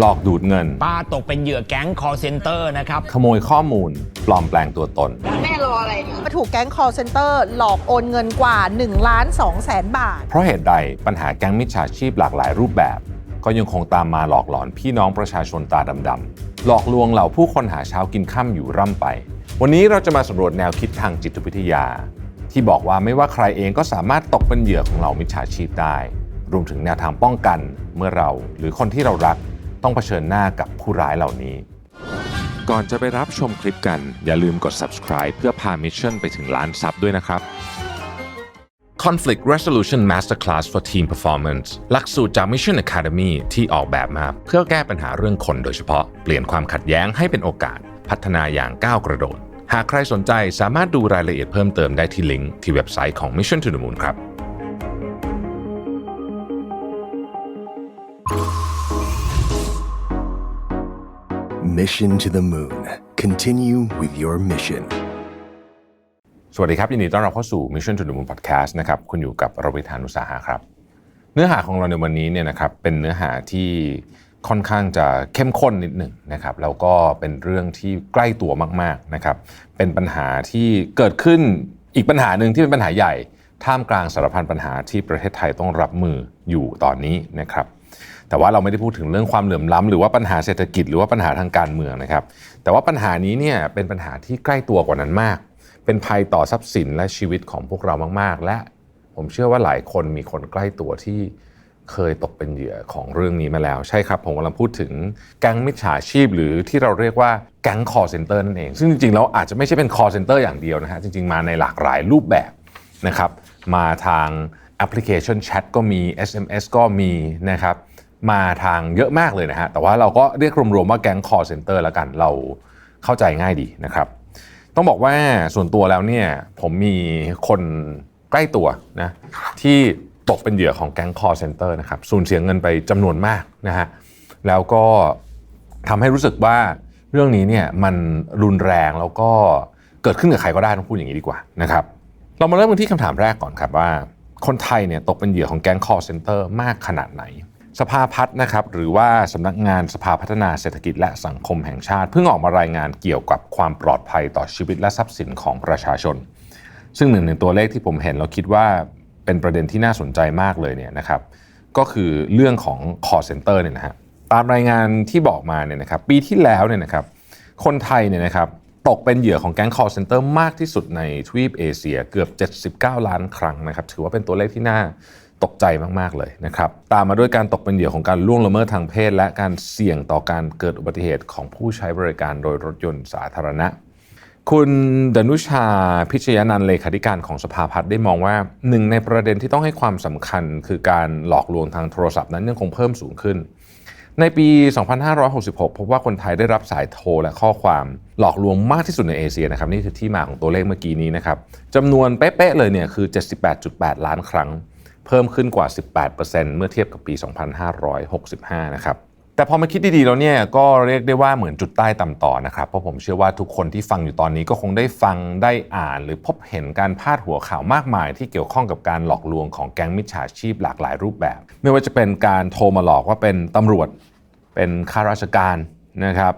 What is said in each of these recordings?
หลอกดูดเงิน ป้าตกเป็นเหยื่อแก๊ง call center นะครับ ขโมยข้อมูล ปลอมแปลงตัวตน แม่รออะไรอยู่มาถูกแก๊ง call center หลอกโอนเงินกว่า1ล้าน2แสนบาท เพราะเหตุใดปัญหาแก๊งมิจฉาชีพหลากหลายรูปแบบ ก็ยังคงตามมาหลอกหลอนพี่น้องประชาชนตาดำๆหลอกลวงเหล่าผู้คนหาเช้ากินข้ามอยู่ร่ำไป วันนี้เราจะมาสำรวจแนวคิดทางจิตวิทยา ที่บอกว่าไม่ว่าใครเองก็สามารถตกเป็นเหยื่อของเหล่ามิจฉาชีพได้ รวมถึงแนวทางป้องกันเมื่อเรา หรือคนที่เรารัก ต้องเผชิญหน้ากับผู้ร้ายเหล่านี้ ก่อนจะไปรับชมคลิปกัน อย่าลืมกด subscribe เพื่อพามิชชั่นไปถึงล้านซับด้วยนะครับ Conflict Resolution Masterclass for Team Performance หลักสูตรจาก Mission Academy ที่ออกแบบมาเพื่อแก้ปัญหาเรื่องคนโดยเฉพาะ เปลี่ยนความขัดแย้งให้เป็นโอกาส พัฒนาอย่างก้าวกระโดด หากใครสนใจสามารถดูรายละเอียดเพิ่มเติมได้ที่ลิงก์ที่เว็บไซต์ของ Mission to the Moon ครับ Mission to the Moon. Continue with your mission. สวัสดีครับ ยินดีต้อนรับเข้าสู่ Mission to the Moon Podcast นะครับ คุณอยู่กับรวิธานุสาหะครับ เนื้อหาของเราในวันนี้เนี่ยนะครับ เป็นเนื้อหาที่ค่อนข้างจะเข้มข้นนิดหนึ่งนะครับแล้วก็เป็นเรื่องที่ใกล้ตัวมากๆนะครับ เป็นปัญหาที่เกิดขึ้นอีกปัญหาหนึ่งที่เป็นปัญหาใหญ่ ท่ามกลางสารพันปัญหาที่ประเทศไทยต้องรับมืออยู่ตอนนี้นะครับ แต่ว่าเราไม่ได้พูดถึงเรื่องความเหลื่อมล้ำหรือว่าปัญหาเศรษฐกิจหรือว่าปัญหาทางการเมืองนะครับ แต่ว่าปัญหานี้เนี่ยเป็นปัญหาที่ใกล้ตัวกว่านั้นมาก เป็นภัยต่อทรัพย์สินและชีวิตของพวกเรามาก ๆ และผมเชื่อว่าหลายคนมีคนใกล้ตัวที่เคยตกเป็นเหยื่อของเรื่องนี้มาแล้ว ใช่ครับ ผมกำลังพูดถึงแก๊งมิจฉาชีพ หรือที่เราเรียกว่าแก๊ง call center นั่นเอง ซึ่งจริงๆแล้วอาจจะไม่ใช่เป็น call center อย่างเดียวนะฮะจริง ๆ มาในหลากหลายรูปแบบนะครับมาทางแอปพลิเคชันแชทก็มี SMS ก็มีนะครับ มาทางเยอะมากเลยนะฮะ แต่ว่าเราก็เรียกรวมๆว่าแก๊ง call center แล้วกัน เราเข้าใจง่ายดีนะครับ ต้องบอกว่าส่วนตัวแล้วเนี่ยผมมีคนใกล้ตัวนะที่ตกเป็นเหยื่อของแก๊ง call center นะครับสูญเสียเงินไปจำนวนมากนะฮะ แล้วก็ทำให้รู้สึกว่าเรื่องนี้เนี่ยมันรุนแรงแล้วก็เกิดขึ้นกับใครก็ได้ต้องพูดอย่างนี้ดีกว่านะครับเรามาเริ่มกันที่คำถามแรกก่อนครับว่า คนไทยเนี่ยตกเป็นเหยื่อของแก๊ง call center มากขนาดไหน สภาพัฒน์นะครับหรือว่าสำนักงานสภาพัฒนาเศรษฐกิจและสังคมแห่งชาติ เพิ่งออกมารายงานเกี่ยวกับความปลอดภัยต่อชีวิตและทรัพย์สินของประชาชน ซึ่งหนึ่งในตัวเลขที่ผมเห็นเราคิดว่าเป็นประเด็นที่น่าสนใจมากเลยเนี่ยนะครับก็คือเรื่องของ call center เนี่ยนะฮะตามรายงานที่บอกมาเนี่ยนะครับปีที่แล้วเนี่ยนะครับคนไทยเนี่ยนะครับตกเป็นเหยื่อของแก๊ง call center มากที่สุดในทวีปเอเชียเกือบ 79 ล้านครั้งนะครับถือว่าเป็นตัวเลขที่น่า ตกใจมากๆเลยนะครับ ตามมาด้วยการตกเป็นเหยื่อของการล่วงละเมิดทางเพศ และการเสี่ยงต่อการเกิดอุบัติเหตุของผู้ใช้บริการโดยรถยนต์สาธารณะ คุณดนุชาพิชยานันเลขาธิการของสภาพัฒน์ได้มองว่าหนึ่งในประเด็นที่ต้องให้ความสำคัญ คือการหลอกลวงทางโทรศัพท์นั้นยังคงเพิ่มสูงขึ้น ในปี 2566 พบว่าคนไทยได้รับสายโทรและข้อความหลอกลวงมากที่สุดในเอเชียนะครับนี่คือที่มาของตัวเลขเมื่อกี้นี้นะครับจำนวนเป๊ะๆเลยเนี่ยคือ 78.8 ล้านครั้ง เพิ่มขึ้นกว่า 18%เมื่อเทียบกับปี 2565 นะครับแต่พอมาคิดดีๆแล้วเนี่ยก็เรียกได้ว่าเหมือนจุดใต้ต่ำต่อนะครับ เพราะผมเชื่อว่าทุกคนที่ฟังอยู่ตอนนี้ก็คงได้ฟังได้อ่าน หรือพบเห็นการพาดหัวข่าวมากมาย ที่เกี่ยวข้องกับการหลอกลวงของแก๊งมิจฉาชีพหลากหลายรูปแบบ ไม่ว่าจะเป็นการโทรมาหลอกว่าเป็นตำรวจ เป็นข้าราชการนะครับ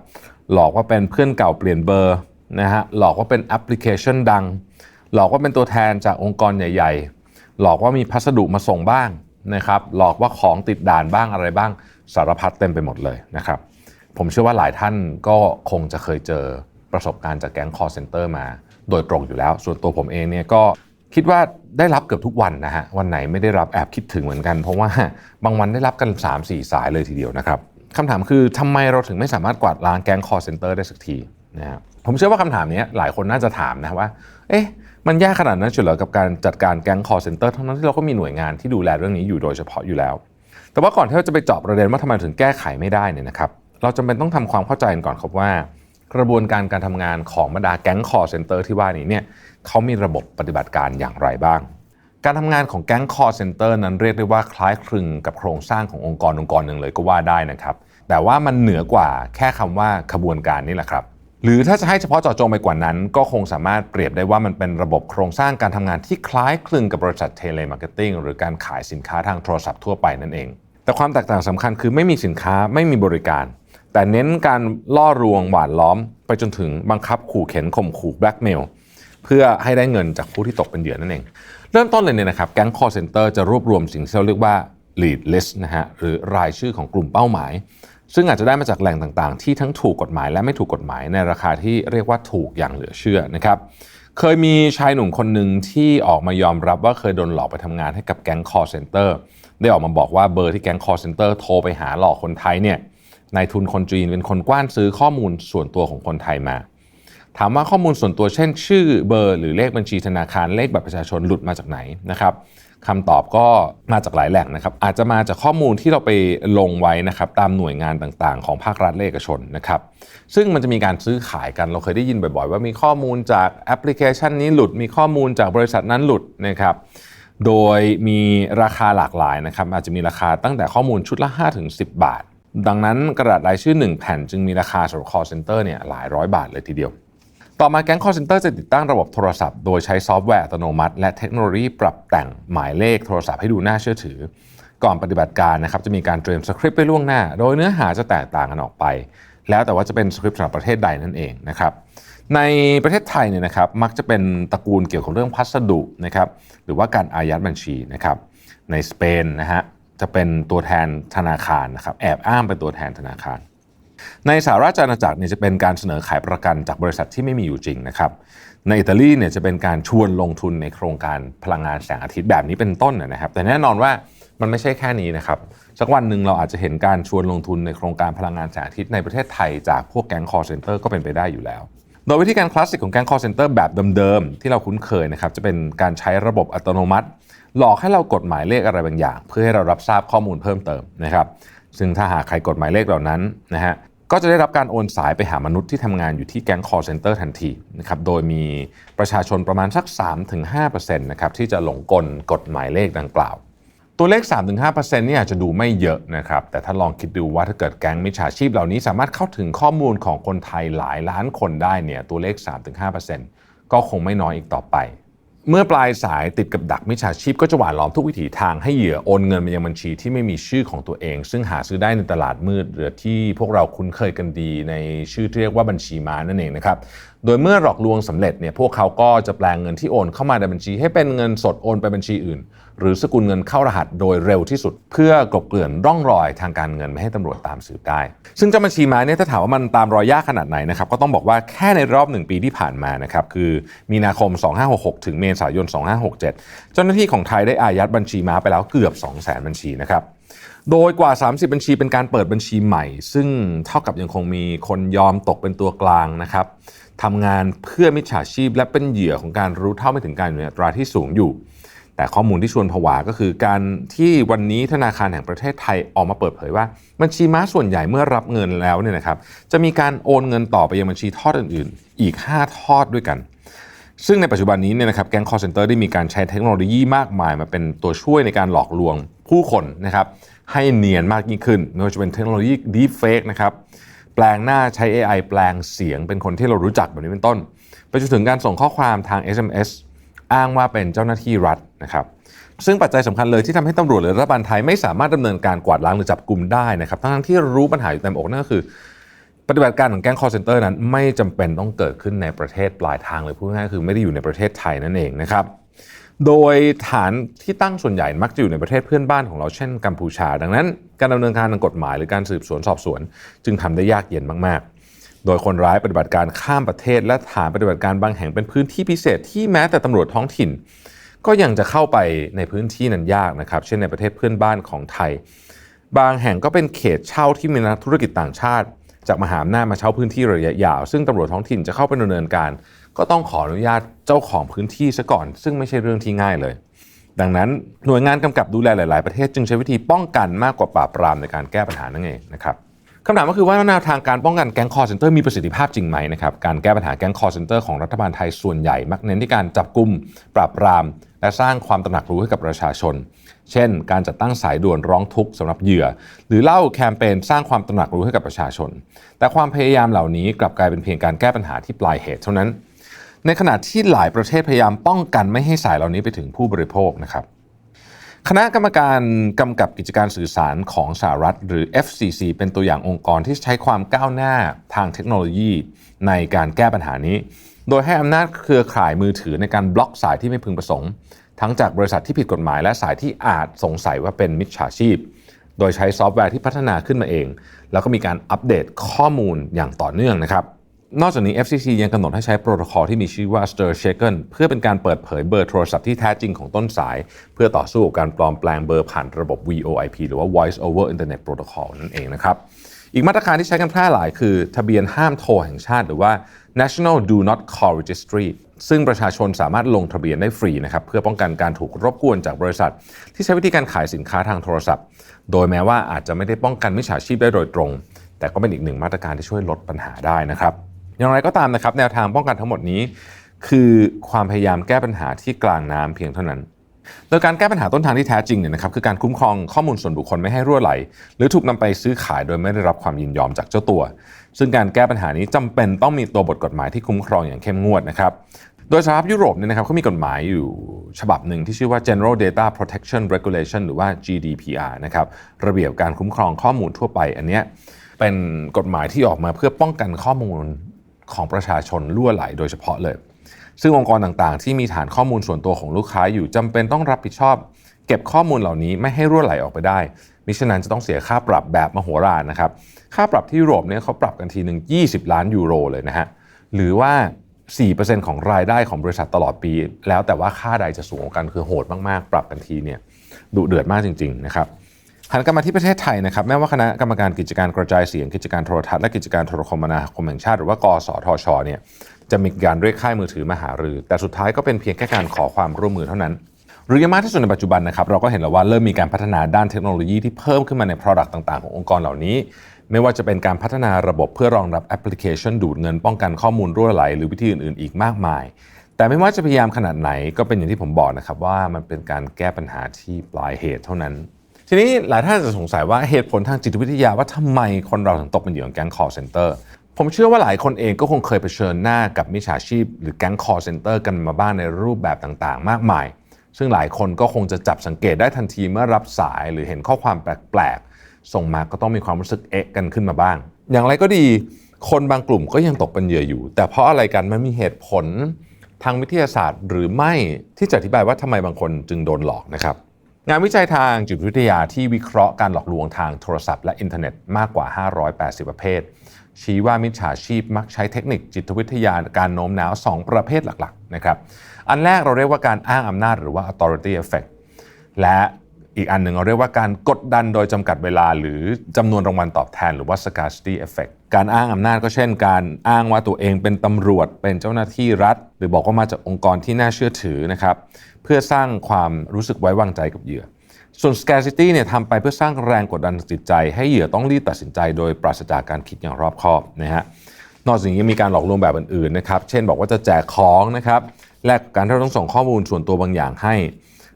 หลอกว่าเป็นเพื่อนเก่าเปลี่ยนเบอร์นะฮะหลอกว่าเป็นแอปพลิเคชันดัง หลอกว่าเป็นตัวแทนจากองค์กรใหญ่ๆ หลอกว่ามีพัสดุมาส่งบ้างนะครับ หลอกว่าของติดด่านบ้างอะไรบ้างสารพัดเต็มไปหมดเลยนะครับ ผมเชื่อว่าหลายท่านก็คงจะเคยเจอประสบการณ์จากแก๊ง call center มาโดยตรงอยู่แล้ว ส่วนตัวผมเองเนี่ยก็คิดว่าได้รับเกือบทุกวันนะฮะ วันไหนไม่ได้รับแอบคิดถึงเหมือนกัน เพราะว่าบางวันได้รับกัน 3-4 สายเลยทีเดียวนะครับคำถามคือทำไมเราถึงไม่สามารถกวาดล้างแก๊ง call center ได้สักทีนะฮะ ผมเชื่อว่าคำถามนี้หลายคนน่าจะถามนะว่า เอ๊ะ มันยากขนาดนั้นเฉยเหรอกับการจัดการแก๊ง call center ทั้งนั้นที่เราก็มีหน่วยงานที่ดูแลเรื่องนี้อยู่โดยเฉพาะอยู่แล้ว แต่ว่าก่อนที่เราจะไปเจาะประเด็นว่าทำไมถึงแก้ไขไม่ได้เนี่ยนะครับ เราจำเป็นต้องทำความเข้าใจกันก่อนครับว่า กระบวนการการทำงานของบรรดาแก๊ง call center ที่ว่านี้เนี่ยเขามีระบบปฏิบัติการอย่างไรบ้าง การทำงานของแก๊ง call center นั้นเรียกได้ว่าคล้ายคลึงกับโครงสร้างขององค์กรองค์กรหนึ่งเลยก็ว่าได้นะครับ แต่ว่ามันเหนือกว่าแค่คำว่าขบวนการนี่แหละครับ หรือถ้าจะให้เฉพาะเจาะจงไปกว่านั้น ก็คงสามารถเปรียบได้ว่ามันเป็นระบบโครงสร้างการทำงานที่คล้ายคลึงกับบริษัทเทเลมาร์เก็ตติ้งหรือการขายสินค้าทางโทรศัพท์ทั่วไปนั่นเอง แต่ความแตกต่างสำคัญคือไม่มีสินค้าไม่มีบริการ แต่เน้นการล่อลวงหวานล้อม ไปจนถึงบังคับขู่เข็นข่มขู่แบล็กเมลเพื่อให้ได้เงินจากผู้ที่ตกเป็นเหยื่อนั่นเอง เริ่มต้นเลยเนี่ยนะครับแก๊ง call center จะรวบรวมสิ่งที่เราเรียกว่า lead list นะฮะหรือรายชื่อของกลุ่มเป้าหมาย ซึ่งอาจจะได้มาจากแหล่งต่างๆ ที่ทั้งถูกกฎหมายและไม่ถูกกฎหมายในราคาที่เรียกว่าถูกอย่างเหลือเชื่อนะครับ เคยมีชายหนุ่มคนหนึ่งที่ออกมายอมรับว่าเคยโดนหลอกไปทำงานให้กับแก๊ง call center ได้ออกมาบอกว่าเบอร์ที่แก๊ง call center โทรไปหาหลอกคนไทยเนี่ยนายทุนคนจีนเป็นคนกว้านซื้อข้อมูลส่วนตัวของคนไทยมา ถามว่าข้อมูลส่วนตัวเช่น ชื่อเบอร์หรือเลขบัญชีธนาคารเลขบัตรประชาชนหลุดมาจากไหนนะครับ คำตอบก็มาจากหลายแหล่งนะครับ อาจจะมาจากข้อมูลที่เราไปลงไว้นะครับตามหน่วยงานต่างๆ ของภาครัฐและเอกชนนะครับ ซึ่งมันจะมีการซื้อขายกันเราเคยได้ยินบ่อยๆ ว่ามีข้อมูลจากแอปพลิเคชันนี้หลุด มีข้อมูลจากบริษัทนั้นหลุดนะครับโดยมีราคาหลากหลายนะครับ อาจจะมีราคาตั้งแต่ข้อมูลชุดละ 5-10 บาท ดังนั้นกระดาษรายชื่อ 1 แผ่นจึงมีราคาสำหรับ call center เนี่ยหลายร้อยบาทเลยทีเดียว ต่อมาแก๊ง call center จะติดตั้งระบบโทรศัพท์ โดยใช้ซอฟต์แวร์อัตโนมัติ และเทคโนโลยีปรับแต่งหมายเลขโทรศัพท์ให้ดูน่าเชื่อถือ ก่อนปฏิบัติการนะครับจะมีการเตรียมสคริปต์ไปล่วงหน้า โดยเนื้อหาจะแตกต่างกันออกไป แล้วแต่ว่าจะเป็นสคริปต์สำหรับประเทศใดนั่นเองนะครับในประเทศไทยเนี่ยนะครับมักจะเป็นตระกูลเกี่ยวกับเรื่องพัสดุนะครับหรือว่าการอายัดบัญชีนะครับในสเปนนะฮะจะเป็นตัวแทนธนาคารนะครับแอบอ้างเป็นตัวแทนธนาคาร ในสหราชอาณาจักรเนี่ยจะเป็นการเสนอขายประกันจากบริษัทที่ไม่มีอยู่จริงนะครับ ในอิตาลีเนี่ยจะเป็นการชวนลงทุนในโครงการพลังงานแสงอาทิตย์แบบนี้เป็นต้นนะครับ แต่แน่นอนว่ามันไม่ใช่แค่นี้นะครับ สักวันหนึ่งเราอาจจะเห็นการชวนลงทุนในโครงการพลังงานแสงอาทิตย์ในประเทศไทยจากพวกแก๊ง call center ก็เป็นไปได้อยู่แล้ว โดยวิธีการคลาสสิกของแก๊ง call center แบบเดิมๆที่เราคุ้นเคยนะครับจะเป็นการใช้ระบบอัตโนมัติ หลอกให้เรากดหมายเลขอะไรบางอย่าง เพื่อให้เรารับทราบข้อมูลเพิ่มเติมนะครับ ซึ่งถ้าหากใครกดหมายเลขเหล่านั้นนะฮะ ก็จะได้รับการโอนสายไปหามนุษย์ที่ทำงานอยู่ที่แก๊ง call center ทันทีนะครับ โดยมีประชาชนประมาณสัก 3-5%นะครับที่จะหลงกลกฎหมายเลขดังกล่าว ตัวเลข 3-5%นี่ยอาจจะดูไม่เยอะนะครับ แต่ถ้าลองคิดดูว่าถ้าเกิดแก๊งมิจฉาชีพเหล่านี้สามารถเข้าถึงข้อมูลของคนไทยหลายล้านคนได้เนี่ยตัวเลข 3-5%ก็คงไม่น้อยอีกต่อไป เมื่อปลายสายติดกับดักมิจฉาชีพก็จะหวานล้อมทุกวิถีทางให้เหยื่อโอนเงินไปยังบัญชีที่ไม่มีชื่อของตัวเอง ซึ่งหาซื้อได้ในตลาดมืดหรือที่พวกเราคุ้นเคยกันดีในชื่อที่เรียกว่าบัญชีม้านั่นเองนะครับโดยเมื่อหลอกลวงสำเร็จเนี่ยพวกเขาก็จะแปลงเงินที่โอนเข้ามาในบัญชี ให้เป็นเงินสดโอนไปบัญชีอื่น หรือสกุลเงินเข้ารหัสโดยเร็วที่สุด เพื่อกลบเกลื่อนร่องรอยทางการเงินไม่ให้ตำรวจตามสืบได้ ซึ่งเจ้าบัญชีม้าเนี่ยถ้าถามว่ามันตามรอยยากขนาดไหนนะครับก็ต้องบอกว่าแค่ในรอบหนึ่งปีที่ผ่านมานะครับคือมีนาคม 2566 ถึงเมษายน 2567 เจ้าหน้าที่ของไทยได้อายัดบัญชีม้าไปแล้วเกือบ 200,000 บัญชีนะครับโดยกว่า 30 บัญชีเป็นการเปิดบัญชีใหม่ ซึ่งเท่ากับยังคงมีคนยอมตกเป็นตัวกลางนะครับทำงานเพื่อมิจฉาชีพและเป็นเหยื่อของการรู้เท่าไม่ถึงการอยู่ในอัตราที่สูงอยู่ แต่ข้อมูลที่ชวนผวาก็คือการที่วันนี้ธนาคารแห่งประเทศไทยออกมาเปิดเผยว่าบัญชีม้าส่วนใหญ่เมื่อรับเงินแล้วเนี่ยนะครับจะมีการโอนเงินต่อไปยังบัญชีทอดอื่นๆ อีก 5 ทอดด้วยกัน ซึ่งในปัจจุบันนี้เนี่ยนะครับแก๊ง call center ได้มีการใช้เทคโนโลยีมากมาย มาเป็นตัวช่วยในการหลอกลวงผู้คนนะครับให้เนียนมากยิ่งขึ้นไม่ว่าจะเป็นเทคโนโลยี deepfake นะครับแปลงหน้าใช้ AI แปลงเสียงเป็นคนที่เรารู้จักแบบนี้เป็นต้น ไปจนถึงการส่งข้อความทาง SMS อ้างว่าเป็นเจ้าหน้าที่รัฐนะครับซึ่งปัจจัยสำคัญเลยที่ทำให้ตำรวจหรือรัฐบาลไทยไม่สามารถดำเนินการกวาดล้างหรือจับกลุ่มได้นะครับทั้งที่รู้ปัญหาอยู่เต็มอกนั่นก็คือ ปฏิบัติการของแก๊ง call center นั้นไม่จำเป็นต้องเกิดขึ้นในประเทศปลายทางเลยพูดง่ายๆคือไม่ได้อยู่ในประเทศไทยนั่นเองนะครับโดยฐานที่ตั้งส่วนใหญ่มักจะอยู่ในประเทศเพื่อนบ้านของเราเช่นกัมพูชา ดังนั้น การดำเนินการทางกฎหมายหรือการสืบสวนสอบสวน จึงทำได้ยากเย็นมากๆ โดยคนร้ายปฏิบัติการข้ามประเทศ และฐานปฏิบัติการบางแห่งเป็นพื้นที่พิเศษที่แม้แต่ตำรวจท้องถิ่น ก็ยังจะเข้าไปในพื้นที่นั้นยากนะครับ เช่นในประเทศเพื่อนบ้านของไทย บางแห่งก็เป็นเขตเช่าที่มีนักธุรกิจต่างชาติ จากมหาอำนาจมาเช่าพื้นที่ระยะยาว ซึ่งตำรวจท้องถิ่นจะเข้าไปดำเนินการ ก็ต้องขออนุญาตเจ้าของพื้นที่ซะก่อน ซึ่งไม่ใช่เรื่องที่ง่ายเลย ดังนั้นหน่วยงานกำกับดูแลหลาย ๆ ประเทศจึงใช้วิธีป้องกันมากกว่าปราบปรามในการแก้ปัญหานั่นเองนะครับ คำถามก็คือว่าแนวทางการป้องกันแก๊งคอร์เซนเตอร์มีประสิทธิภาพจริงไหมนะครับการแก้ปัญหาแก๊งคอร์เซนเตอร์ของรัฐบาลไทยส่วนใหญ่ มักเน้นที่การจับกลุ่มปราบปราม และสร้างความตระหนักรู้ให้กับประชาชน เช่น การจัดตั้งสายด่วนร้องทุกข์สำหรับเหยื่อ หรือเล่าแคมเปญสร้างความตระหนักรู้ให้กับประชาชน แต่ความพยายามเหล่านี้กลับกลายเป็นเพียงการแก้ปัญหาที่ปลายเหตุเท่านั้น ในขณะที่หลายประเทศพยายามป้องกันไม่ให้สายเหล่านี้ไปถึงผู้บริโภคนะครับ คณะกรรมการกำกับกิจการสื่อสารของสหรัฐ หรือ FCC เป็นตัวอย่างองค์กรที่ใช้ความก้าวหน้าทางเทคโนโลยีในการแก้ปัญหานี้ โดยให้อำนาจเครือข่ายมือถือในการบล็อกสายที่ไม่พึงประสงค์ ทั้งจากบริษัทที่ผิดกฎหมายและสายที่อาจสงสัยว่าเป็นมิจฉาชีพ โดยใช้ซอฟต์แวร์ที่พัฒนาขึ้นมาเอง แล้วก็มีการอัปเดตข้อมูลอย่างต่อเนื่องนะครับ นอกจากนี้ FCC ยังกำหนดให้ใช้โปรโตคอลที่มีชื่อว่า Stir Shaken เพื่อเป็นการเปิดเผยเบอร์โทรศัพท์ที่แท้จริงของต้นสาย เพื่อต่อสู้กับการปลอมแปลงเบอร์ผ่านระบบ VoIP หรือว่า Voice over Internet Protocol นั่นเองนะครับอีกมาตรการที่ใช้กันแพร่หลายคือ ทะเบียนห้ามโทรแห่งชาติหรือว่า National Do Not Call Registry ซึ่งประชาชนสามารถลงทะเบียนได้ฟรีนะครับเพื่อป้องกันการถูกรบกวนจากบริษัท ที่ใช้วิธีการขายสินค้าทางโทรศัพท์ โดยแม้ว่าอาจจะไม่ได้ป้องกันมิจฉาชีพได้โดยตรง แต่ก็เป็นอีกหนึ่งมาตรการที่ช่วยลดปัญหาได้นะครับ อย่างไรก็ตามนะครับแนวทางป้องกันทั้งหมดนี้ คือความพยายามแก้ปัญหาที่กลางน้ำเพียงเท่านั้น โดยการแก้ปัญหาต้นทางที่แท้จริงเนี่ยนะครับคือการคุ้มครองข้อมูลส่วนบุคคลไม่ให้รั่วไหล หรือถูกนำไปซื้อขายโดยไม่ได้รับความยินยอมจากเจ้าตัว ซึ่งการแก้ปัญหานี้จำเป็นต้องมีตัวบทกฎหมายที่คุ้มครองอย่างเข้มงวดนะครับโดยสหภาพยุโรปเนี่ยนะครับเขามีกฎหมายอยู่ฉบับหนึ่งที่ชื่อว่า General Data Protection Regulation หรือว่า GDPR นะครับระเบียบการคุ้มครองข้อมูลทั่วไปอันเนี้ยเป็นกฎหมายที่ออกมาเพื่อป้องกันข้อมูล ของประชาชนรั่วไหลโดยเฉพาะเลย ซึ่งองค์กรต่างๆ ที่มีฐานข้อมูลส่วนตัวของลูกค้าอยู่จำเป็นต้องรับผิดชอบ เก็บข้อมูลเหล่านี้ไม่ให้รั่วไหลออกไปได้มิฉะนั้นจะต้องเสียค่าปรับแบบมโหฬารนะครับ ค่าปรับที่ยุโรปเนี่ยเขาปรับกันทีหนึ่ง20 ล้านยูโรเลยนะฮะ หรือว่า 4%ของรายได้ของบริษัทตลอดปี แล้วแต่ว่าค่าใดจะสูงกันคือโหดมากๆ ปรับกันทีเนี่ยดุเดือดมากจริง ๆ นะครับ หันกลับมาที่ประเทศไทยนะครับแม้ว่าคณะกรรมการกิจการกระจายเสียงกิจการโทรทัศน์และกิจการโทรคมนาคมแห่งชาติหรือว่ากสทชเนี่ยจะมีการเรียกค่ายมือถือมาหารือ แต่สุดท้ายก็เป็นเพียงแค่การขอความร่วมมือเท่านั้น หรือยังมากที่สุดในปัจจุบันนะครับเราก็เห็นแล้วว่าเริ่มมีการพัฒนาด้านเทคโนโลยีที่เพิ่มขึ้นมาใน Product ต่าง ๆ ขององค์กรเหล่านี้ ไม่ว่าจะเป็นการพัฒนาระบบเพื่อรองรับแอปพลิเคชัน ดูดเงินป้องกันข้อมูลรั่วไหล หรือวิธีอื่น ๆ อีกมากมาย แต่ไม่ว่าจะพยายามขนาดไหนก็เป็นอย่างที่ผมบอกนะครับว่ามันเป็นการแก้ปัญหาที่ปลายเหตุเท่านั้น ทีนี้หลายท่านอาจจะสงสัยว่าเหตุผลทางจิตวิทยาว่าทำไมคนเราถึงตกเป็นเหยื่อของแก๊ง call center ผมเชื่อว่าหลายคนเองก็คงเคยเผชิญหน้ากับมิจฉาชีพ หรือแก๊ง call center กันมาบ้างในรูปแบบต่างๆ มากมาย ซึ่งหลายคนก็คงจะจับสังเกตได้ทันทีเมื่อรับสายหรือเห็นข้อความแปลกๆ ส่งมาก็ต้องมีความรู้สึกเอะกันขึ้นมาบ้าง อย่างไรก็ดี คนบางกลุ่มก็ยังตกเป็นเหยื่ออยู่ แต่เพราะอะไรกันมันมีเหตุผลทางวิทยาศาสตร์หรือไม่ที่จะอธิบายว่าทำไมบางคนจึงโดนหลอกนะครับ งานวิจัยทางจิตวิทยาที่วิเคราะห์การหลอกลวงทางโทรศัพท์และอินเทอร์เน็ตมากกว่า 580 ประเภท ชี้ว่ามิจฉาชีพมักใช้เทคนิคจิตวิทยาการโน้มน้าว 2 ประเภทหลักๆนะครับ อันแรกเราเรียกว่าการอ้างอำนาจหรือว่า authority effect และ อีกอันหนึ่งเราเรียกว่าการกดดันโดยจำกัดเวลา หรือจำนวนรางวัลตอบแทนหรือว่า scarcity effect การอ้างอำนาจก็เช่น การอ้างว่าตัวเองเป็นตำรวจเป็นเจ้าหน้าที่รัฐ หรือบอกว่ามาจากองค์กรที่น่าเชื่อถือนะครับเพื่อสร้างความรู้สึกไว้วางใจกับเหยื่อ ส่วน scarcity เนี่ยทำไปเพื่อสร้างแรงกดดันจิตใจ ให้เหยื่อต้องรีบตัดสินใจ โดยปราศจากการคิดอย่างรอบคอบนะฮะนอกจากนี้ยังมีการหลอกลวงแบบอื่นๆนะครับเช่นบอกว่าจะแจกของนะครับแลกกับการที่เราต้องส่งข้อมูลส่วนตัวบางอย่างให้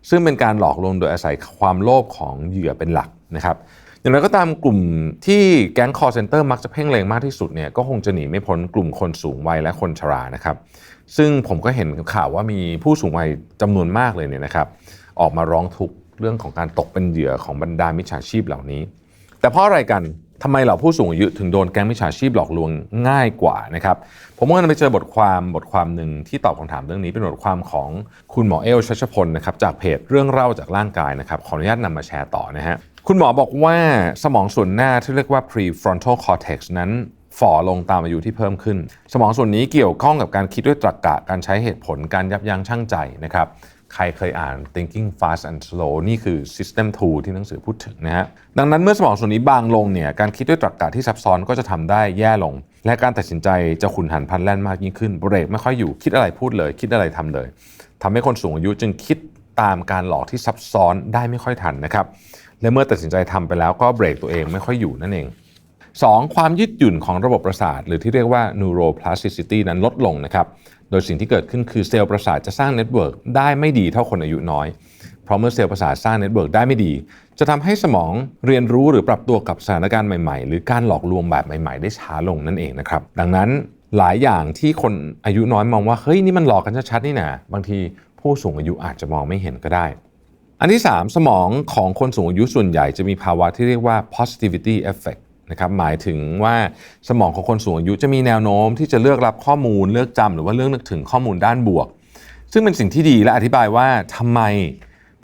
ซึ่งเป็นการหลอกลวงโดยอาศัยความโลภของเหยื่อเป็นหลักนะครับอย่างไรก็ตามกลุ่มที่แก๊ง call center มักจะเพ่งเล็งมากที่สุดเนี่ยก็คงจะหนีไม่พ้นกลุ่มคนสูงวัยและคนชรานะครับ ซึ่งผมก็เห็นข่าวว่ามีผู้สูงวัยจำนวนมากเลยเนี่ยนะครับ ออกมาร้องทุกข์เรื่องของการตกเป็นเหยื่อของบรรดามิจฉาชีพเหล่านี้ แต่เพราะอะไรกัน ทำไมเหล่าผู้สูงอายุถึงโดนแก๊งมิจฉาชีพหลอกลวงง่ายกว่านะครับ ผมก็ไปเจอบทความบทความหนึ่งที่ตอบคำถามเรื่องนี้เป็นบทความของคุณหมอเอลชัชพลนะครับจากเพจเรื่องเล่าจากร่างกายนะครับขออนุญาตนำมาแชร์ต่อนะฮะคุณหมอบอกว่าสมองส่วนหน้าที่เรียกว่า prefrontal cortex นั้นฝ่อลงตามอายุที่เพิ่มขึ้น สมองส่วนนี้เกี่ยวข้องกับการคิดด้วยตรรกะการใช้เหตุผลการยับยั้งชั่งใจนะครับ ใครเคยอ่าน Thinking Fast and Slow นี่คือ System 2 ที่หนังสือพูดถึงนะฮะ ดังนั้นเมื่อสมองส่วนนี้บางลงเนี่ยการคิดด้วยตรรกะที่ซับซ้อนก็จะทำได้แย่ลง และการตัดสินใจจะขุนหันพันแล่นมากยิ่งขึ้นเบรกไม่ค่อยอยู่คิดอะไรพูดเลย คิดอะไรทำเลยทำให้คนสูงอายุจึงคิดตามการหลอกที่ซับซ้อนได้ไม่ค่อยทันนะครับและเมื่อตัดสินใจทำไปแล้วก็เบรกตัวเองไม่ค่อยอยู่นั่นเอง 2. ความยืดหยุ่นของระบบประสาท หรือที่เรียกว่า neuroplasticity นั้นลดลงนะครับ โดยสิ่งที่เกิดขึ้นคือเซลล์ประสาทจะสร้างเน็ตเวิร์กได้ไม่ดีเท่าคนอายุน้อย เพราะเมื่อเซลล์ประสาทสร้างเน็ตเวิร์กได้ไม่ดี จะทำให้สมองเรียนรู้หรือปรับตัวกับสถานการณ์ใหม่ๆ หรือการหลอกลวงแบบใหม่ๆ ได้ช้าลงนั่นเองนะครับ ดังนั้นหลายอย่างที่คนอายุน้อยมองว่าเฮ้ยนี่มันหลอกกันชัดๆนี่นะบางทีผู้สูงอายุอาจจะมองไม่เห็นก็ได้ อันที่ 3 สมองของคนสูงอายุส่วนใหญ่จะมีภาวะที่เรียกว่า positivity effect นะครับหมายถึงว่าสมองของคนสูงอายุจะมีแนวโน้มที่จะเลือกรับข้อมูลเลือกจำหรือว่าเลือกนึกถึงข้อมูลด้านบวก ซึ่งเป็นสิ่งที่ดีและอธิบายว่าทำไม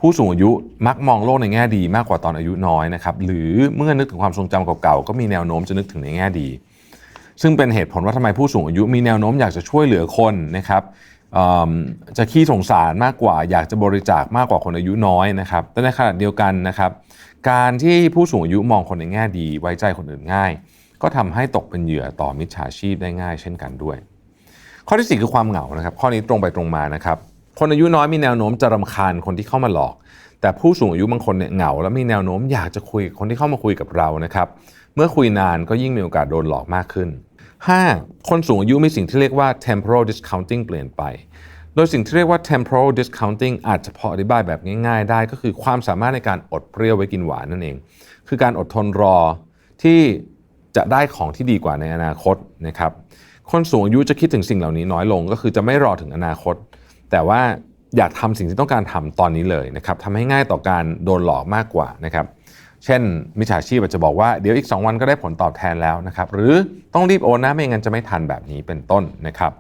ผู้สูงอายุมักมองโลกในแง่ดีมากกว่าตอนอายุน้อยนะครับหรือเมื่อนึกถึงความทรงจำเก่าๆก็มีแนวโน้มจะนึกถึงในแง่ดี ซึ่งเป็นเหตุผลว่าทำไมผู้สูงอายุมีแนวโน้มอยากจะช่วยเหลือคนนะครับจะขี้สงสารมากกว่าอยากจะบริจาคมากกว่าคนอายุน้อยนะครับแต่ในขณะเดียวกันนะครับ การที่ผู้สูงอายุมองคนในแง่ดีไว้ใจคนอื่นง่าย ก็ทำให้ตกเป็นเหยื่อต่อมิจฉาชีพได้ง่าย เช่นกันด้วย ข้อที่ 4 คือความเหงานะครับ ข้อนี้ตรงไปตรงมานะครับคนอายุน้อยมีแนวโน้มจะรำคาญคนที่เข้ามาหลอก แต่ผู้สูงอายุบางคนเนี่ยเหงา และมีแนวโน้มอยากจะคุยกับคนที่เข้ามาคุยกับเรานะครับเมื่อคุยนานก็ยิ่งมีโอกาสโดนหลอกมากขึ้น 5. คนสูงอายุมีสิ่งที่เรียกว่า temporal discounting เปลี่ยนไป โดยสิ่งที่เรียกว่า temporal discounting อาจจะพออธิบายแบบง่ายๆ ได้ก็คือความสามารถในการอดเปรี้ยวไว้กินหวานนั่นเอง คือการอดทนรอที่จะได้ของที่ดีกว่าในอนาคตนะครับ คนสูงอายุจะคิดถึงสิ่งเหล่านี้น้อยลง ก็คือจะไม่รอถึงอนาคต แต่ว่าอยากทำสิ่งที่ต้องการทำตอนนี้เลยนะครับทำให้ง่ายต่อการโดนหลอกมากกว่านะครับเช่นมิจฉาชีพอาจจะบอกว่าเดี๋ยวอีก 2 วันก็ได้ผลตอบแทนแล้วนะครับหรือต้องรีบโอนนะไม่งั้นจะไม่ทันแบบนี้เป็นต้นนะครับ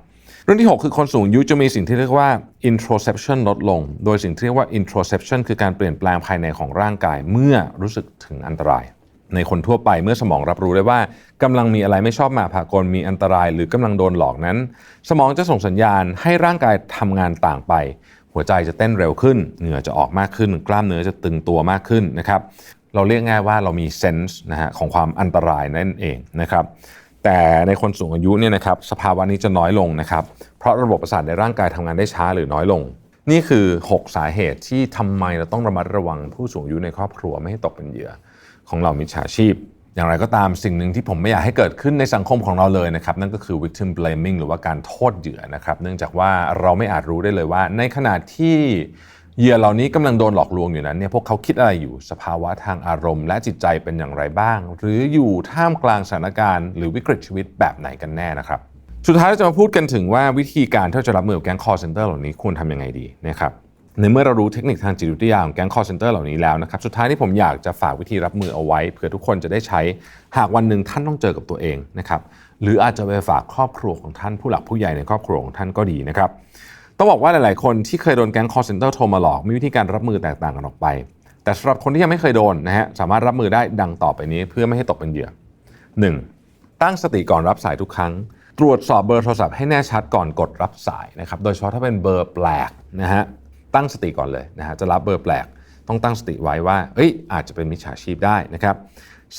เรื่องที่ 6 คือคนสูงอายุจะมีสิ่งที่เรียกว่า introception ลดลง โดยสิ่งที่เรียกว่า introception คือการเปลี่ยนแปลงภายในของร่างกายเมื่อรู้สึกถึงอันตราย ในคนทั่วไปเมื่อสมองรับรู้ได้ว่ากำลังมีอะไรไม่ชอบมาพากลมีอันตราย หรือกำลังโดนหลอกนั้น สมองจะส่งสัญญาณให้ร่างกายทำงานต่างไป หัวใจจะเต้นเร็วขึ้น เหงื่อจะออกมากขึ้น กล้ามเนื้อจะตึงตัวมากขึ้นนะครับเราเรียกง่ายว่าเรามีเซนส์นะฮะของความอันตรายนั่นเองนะครับ แต่ในคนสูงอายุเนี่ยนะครับสภาวะนี้จะน้อยลงนะครับเพราะระบบประสาทในร่างกายทำงานได้ช้าหรือน้อยลง นี่คือ 6 สาเหตุที่ทำไมเราต้องระมัดระวังผู้สูงอายุในครอบครัวไม่ให้ตกเป็นเหยื่อของเหล่ามิจฉาชีพ อย่างไรก็ตามสิ่งหนึ่งที่ผมไม่อยากให้เกิดขึ้นในสังคมของเราเลยนะครับนั่นก็คือ victim blaming หรือว่าการโทษเหยื่อนะครับเนื่องจากว่าเราไม่อาจรู้ได้เลยว่า ในขณะที่ เหยื่อเหล่านี้กำลังโดนหลอกลวงอยู่นั้นเนี่ยพวกเขาคิดอะไรอยู่สภาวะทางอารมณ์และจิตใจเป็นอย่างไรบ้าง หรืออยู่ท่ามกลางสถานการณ์ หรือวิกฤตชีวิตแบบไหนกันแน่นะครับ สุดท้ายเราจะมาพูดกันถึงว่าวิธีการที่าจะรับมือกับแก๊ง call center เหล่านี้ควรทำยังไงดีนะครับในเมื่อเรารู้เทคนิคทางจิตวิทยาของแก๊ง call center เหล่านี้แล้วนะครับสุดท้ายที่ผมอยากจะฝากวิธีรับมือเอาไว้เผื่อทุกคนจะได้ใช้หากวันหนึ่งท่านต้องเจอกับตัวเองนะครับหรืออาจจะไปฝากครอบครัวของท่านผู้หลักผู้ใหญ่ในครอบครัวของท่านก็ดีนะครับ ต้องบอกว่าหลาย ๆ คนที่เคยโดนแก๊ง call center โทรมาหลอก มีวิธีการรับมือแตกต่างกันออกไป แต่สำหรับคนที่ยังไม่เคยโดนนะฮะสามารถรับมือได้ดังต่อไปนี้เพื่อไม่ให้ตกเป็นเหยื่อ 1. ตั้งสติก่อนรับสายทุกครั้ง ตรวจสอบเบอร์โทรศัพท์ให้แน่ชัดก่อนกดรับสายนะครับโดยเฉพาะถ้าเป็นเบอร์แปลกนะฮะตั้งสติก่อนเลยนะฮะจะรับเบอร์แปลก ต้องตั้งสติไว้ว่าเอ้ยอาจจะเป็นมิจฉาชีพได้นะครับ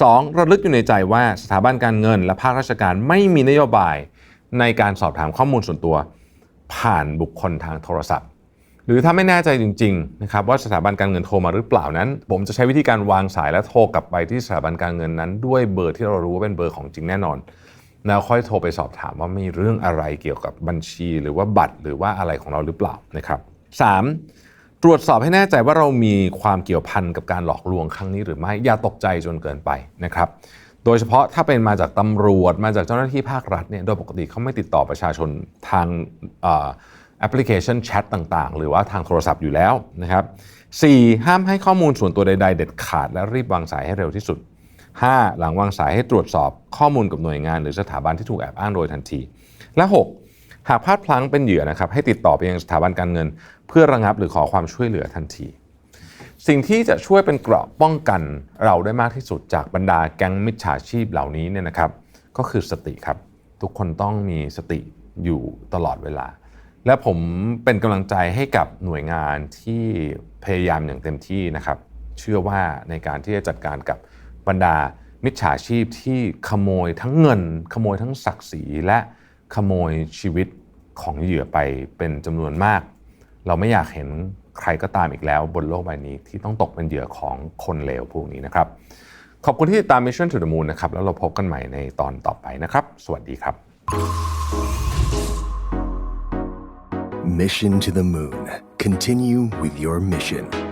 สองระลึกอยู่ในใจว่าสถาบันการเงิน และภาคราชการไม่มีนโยบายในการสอบถามข้อมูลส่วนตัว ผ่านบุคคลทางโทรศัพท์ หรือถ้าไม่แน่ใจจริงๆนะครับว่าสถาบันการเงินโทรมาหรือเปล่านั้น ผมจะใช้วิธีการวางสายและโทรกลับไปที่สถาบันการเงินนั้น ด้วยเบอร์ที่เรารู้ว่าเป็นเบอร์ของจริงแน่นอน แล้วค่อยโทรไปสอบถามว่ามีเรื่องอะไรเกี่ยวกับบัญชี หรือว่าบัตรหรือว่าอะไรของเราหรือเปล่านะครับ 3. ตรวจสอบให้แน่ใจว่าเรามีความเกี่ยวพันกับการหลอกลวงครั้งนี้หรือไม่อย่าตกใจจนเกินไปนะครับ โดยเฉพาะถ้าเป็นมาจากตำรวจมาจากเจ้าหน้าที่ภาครัฐเนี่ยโดยปกติเขาไม่ติดต่อประชาชนทางแอปพลิเคชันแชทต่างๆ หรือว่าทางโทรศัพท์อยู่แล้วนะครับ 4. ห้ามให้ข้อมูลส่วนตัวใด ๆ เด็ดขาดและรีบวางสายให้เร็วที่สุด 5. หลังวางสายให้ตรวจสอบข้อมูลกับหน่วยงานหรือสถาบันที่ถูกแอบอ้างโดยทันที และ 6. หากพลาดพลั้งเป็นเหยื่อนะครับให้ติดต่อไปยังสถาบันการเงิน เพื่อระงับหรือขอความช่วยเหลือทันที สิ่งที่จะช่วยเป็นเกราะป้องกันเราได้มากที่สุดจากบรรดาแก๊งมิจฉาชีพเหล่านี้เนี่ยนะครับ ก็คือสติครับ ทุกคนต้องมีสติอยู่ตลอดเวลา และผมเป็นกำลังใจให้กับหน่วยงานที่พยายามอย่างเต็มที่นะครับ เชื่อว่าในการที่จะจัดการกับบรรดามิจฉาชีพที่ขโมยทั้งเงิน ขโมยทั้งศักดิ์ศรีและขโมยชีวิตของเหยื่อไปเป็นจำนวนมาก เราไม่อยากเห็น ใครก็ตามอีกแล้วบนโลกใบนี้ที่ต้องตกเป็นเหยื่อของคนเลวพวกนี้นะครับ ขอบคุณที่ติดตาม Mission to the Moon นะครับ แล้วเราพบกันใหม่ในตอนต่อไปนะครับ สวัสดีครับ Mission to the Moon. Continue with your mission.